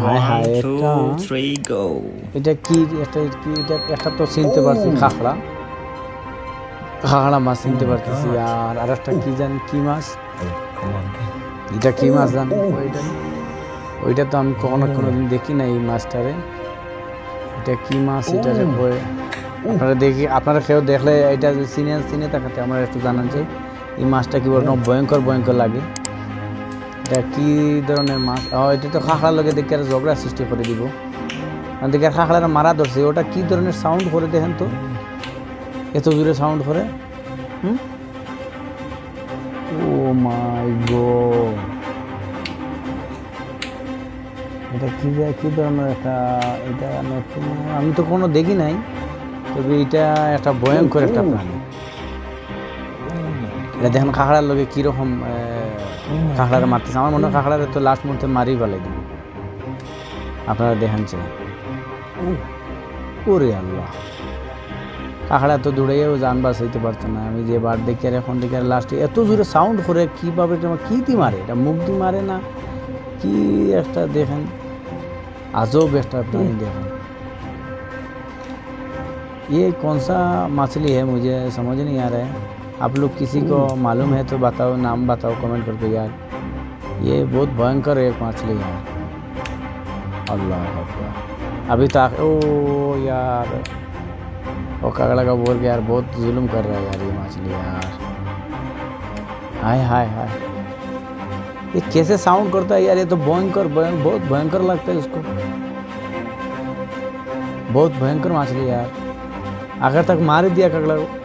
হায় হায় এটা two, three, go. এটা কি এটা কি এটা একটা তো চিনতে পারছি খাখড়া খাখড়া মাছ চিনতে পারতেছি আর আর একটা কি জানি কি মাছ? এটা কি মাছ জানি? ওইটা। ওইটা তো আমি কখনো কোনোদিন দেখি না এই মাছটারে। এটা কি মাছ এটা রে বই আপনারা দেখি আপনারা কেউ দেখলে এটা চিনে চিনে থাকাতে আমরা একটু জানান যে এই মাছটা কি বলতো ভয়ঙ্কর ভয়ঙ্কর লাগে। এটা কি ধরনের মাছ? এটা তো খাখড়ার লগে দেখে আর ঝগড়া সৃষ্টি করে দিব। আর দেখে খাখড়াটা মারা ধরছে ওটা কি ধরনের সাউন্ড করে দেখেন তো? এত জোরে সাউন্ড করে হুম? ও মাই গড। এটা কি যা- কি ধরনের একটা এটা আমি তো কোনো দেখি নাই। তবে এটা একটা ভয়ঙ্কর একটা প্রাণী এটা দেখেন কাঁকড়ার লোকে কীরকম কাঁকড়ারে মারতেছে। আমার মনে হয় কাঁকড়ারে তো লাস্ট মুহূর্তে মারি ফেলাই দিবে আপনারা দেখেন চাই ওরে আল্লাহ। কাঁকড়া তো দূরেও যান বাঁচাইতে পারতো না। আমি যে বার দেখি আর এখন দেখি আর লাস্টে এত জোরে সাউন্ড করে কীভাবে কী দি মারে। এটা মুখ দি মারে না। কি একটা দেখেন। আজব একটা প্রাণী দেখেন। ये কনসা মাছলি হে মুঝে, সমঝ নি আর। आप लोग किसी को मालूम है तो बताओ, नाम बताओ कमेंट करके यार। ये बहुत भयंकर है एक मछली यार अल्लाह अभी तक ओ यार। वो कगड़ा का बोल के यार, बहुत जुल्म कर रहा है यार ये मछली यार। हाय हाय हाय। ये कैसे साउंड करता है यार? ये तो भयंकर बहुत भयंकर लगता है उसको बहुत भयंकर मछली यार। आखिर तक मार दिया कगड़ा को।